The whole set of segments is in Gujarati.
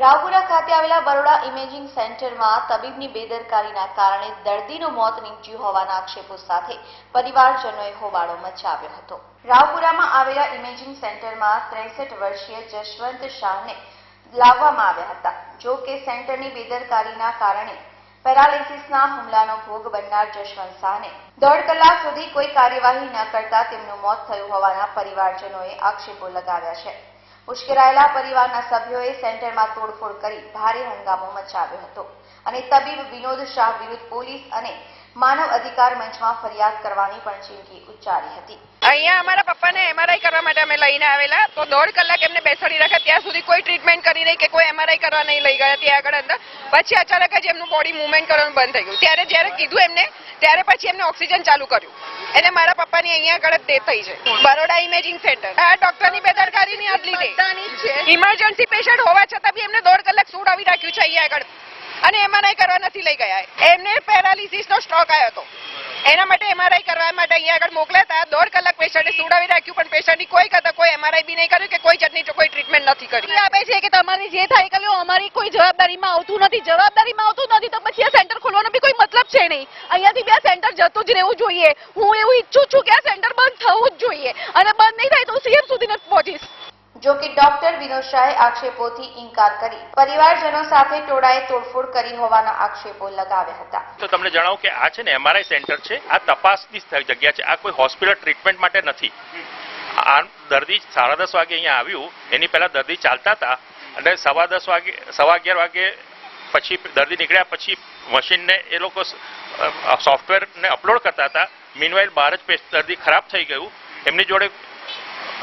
રાવપુરા ખાતે આવેલા બરોડા ઇમેજિંગ સેન્ટરમાં તબીબની બેદરકારીના કારણે દર્દીનું મોત નીપજ્યું હોવાના આક્ષેપો સાથે પરિવારજનોએ હોબાળો મચાવ્યો હતો. રાવપુરામાં આવેલા ઇમેજિંગ સેન્ટરમાં ત્રેસઠ વર્ષીય જશવંત શાહને લાવવામાં આવ્યા હતા. જો કે સેન્ટરની બેદરકારીના કારણે પેરાલિસિસના હુમલાનો ભોગ બનનાર જશવંત શાહને દોઢ કલાક સુધી કોઈ કાર્યવાહી ન કરતા તેમનું મોત થયું હોવાના પરિવારજનોએ આક્ષેપો લગાવ્યા છે. ઉશ્કેરાયેલા પરિવારના સભ્યોએ સેન્ટરમાં તોડફોડ કરી ભારે હંગામો મચાવ્યો હતો અને તબીબ વિનોદ શાહ વિરુદ્ધ પોલીસ અને માનવ અધિકાર મંચમાં ફરિયાદ કરવાની પણ ચીમકી ઉચ્ચારી હતી. અહીંયા અમારા પપ્પાને એમઆરઆઈ કરવા માટે અમે લઈને આવેલા, તો દોઢ કલાક એમને બેસાડી રાખ્યા ત્યાં સુધી કોઈ ટ્રીટમેન્ટ કરી નહીં કે કોઈ એમઆરઆઈ કરવા નહીં લઈ ગયા. ત્યાં આગળ અંદર, પછી અચાનક જ એમનું બોડી મુવમેન્ટ કરવાનું બંધ થઈ ગયું. ત્યારે જ્યારે કીધું એમને, ત્યારે પછી એમને ઓક્સિજન ચાલુ કર્યું. એને મારા પપ્પાની અહીંયા આગળ તે થઈ છે. બરોડા ઇમેજિંગ સેન્ટર આ ડોક્ટરની બેદરકારીની જ લીધે. ઇમરજન્સી પેશન્ટ હોવા છતાં બી એમને દોઢ કલાક સુડાવી રાખ્યું છે અહીંયા આગળ. અને એમઆરઆઈ કરવા નથી લઈ ગયા. એમને પેરાલિસિસ નો સ્ટ્રોક આવ્યો હતો. એના માટે એમઆરઆઈ કરવા માટે અહીંયા આગળ મોકલ્યા હતા. દોઢ કલાક પેશન્ટે સુડાવી રાખ્યું પણ પેશન્ટની કોઈ કદા કોઈ એમઆરઆઈ બી નહીં કર્યું કે કોઈ જાતની કોઈ ટ્રીટમેન્ટ નથી કરી. આપે છે કે તમારી જે થાય કર્યું અમારી કોઈ જવાબદારીમાં આવતું નથી. જવાબદારીમાં આવતું નથી તો પછી આ સેન્ટર ખોલવાનો બી કોઈ મતલબ છે નહીં. અહીંયાથી બે સેન્ટર જતું જ રહેવું જોઈએ. હું એવું ઈચ્છું છું કે આ સેન્ટર બંધ થવું જ જોઈએ. અને બંધ નહીં થાય તો સીએમ સુધી નથી પહોંચીશ જો કે ડોક્ટર વિનોદ શાહે આક્ષેપોથી ઇનકાર કરી પરિવારજનો સાથે ટોળાએ તોડફોડ કરી હોવાના આક્ષેપો લગાવ્યા હતા. તો તમને જણાવું કે આ છે ને એમઆરઆઈ સેન્ટર છે. આ તપાસની જગ્યા છે. આ કોઈ હોસ્પિટલ ટ્રીટમેન્ટ માટે નથી. આ દર્દી સાડા દસ વાગે અહીંયા આવ્યું. એની પહેલા દર્દી ચાલતા હતા અને સવા દસ વાગે, સવા અગિયાર વાગે પછી દર્દી નીકળ્યા પછી મશીનને એ લોકો સોફ્ટવેરને અપલોડ કરતા હતા. મીનવાઇલ બહાર જ દર્દી ખરાબ થઈ ગયું. એમની જોડે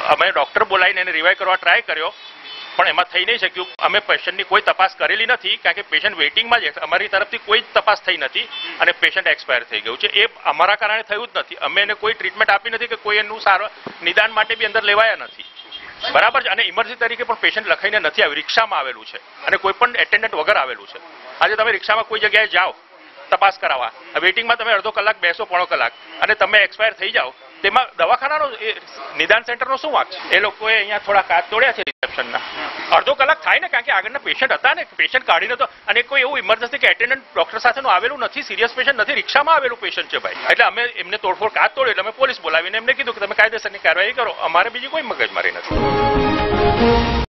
અમે ડોક્ટર બોલાવીને એને રિવાઈવ કરવા ટ્રાય કર્યો, પણ એમાં થઈ નહીં શક્યું. અમે પેશન્ટની કોઈ તપાસ કરેલી નથી, કારણ કે પેશન્ટ વેઇટિંગમાં જ અમારી તરફથી કોઈ જ તપાસ થઈ નથી અને પેશન્ટ એક્સપાયર થઈ ગયું છે. એ અમારા કારણે થયું જ નથી. અમે એને કોઈ ટ્રીટમેન્ટ આપી નથી કે કોઈ એનું સારું નિદાન માટે બી અંદર લેવાયા નથી. બરાબર છે? અને ઇમરજન્સી તરીકે પણ પેશન્ટ લખાઈને નથી આવ્યું. રિક્ષામાં આવેલું છે. અને કોઈ પણ એટેન્ડન્ટ વગર આવેલું છે. આજે તમે રિક્ષામાં કોઈ જગ્યાએ જાઓ, તપાસ કરાવવા. વેઇટિંગમાં તમે અડધો કલાક બેસો, પોણો કલાક. અને તમે એક્સપાયર થઈ જાઓ. તેમાં દવાખાનાનો નિદાન સેન્ટરનો શું વાંક છે? એ લોકોએ અહીંયા થોડા કાચ તોડ્યા છે રિસેપ્શનના. અડધો કલાક થાય ને કારણ કે આગળના પેશન્ટ હતા ને પેશન્ટ કાઢીને તો અને કોઈ એવું ઇમરજન્સી કે એટેન્ડન્ટ ડોક્ટર સાથેનું આવેલું નથી સિરિયસ પેશન્ટ નથી રિક્ષામાં આવેલું પેશન્ટ છે ભાઈ. એટલે અમે એમને તોડફોડ કાચ તોડ્યો એટલે અમે પોલીસ બોલાવીને એમને કીધું કે તમે કાયદેસરની કાર્યવાહી કરો. અમારે બીજી કોઈ મગજમારી નથી.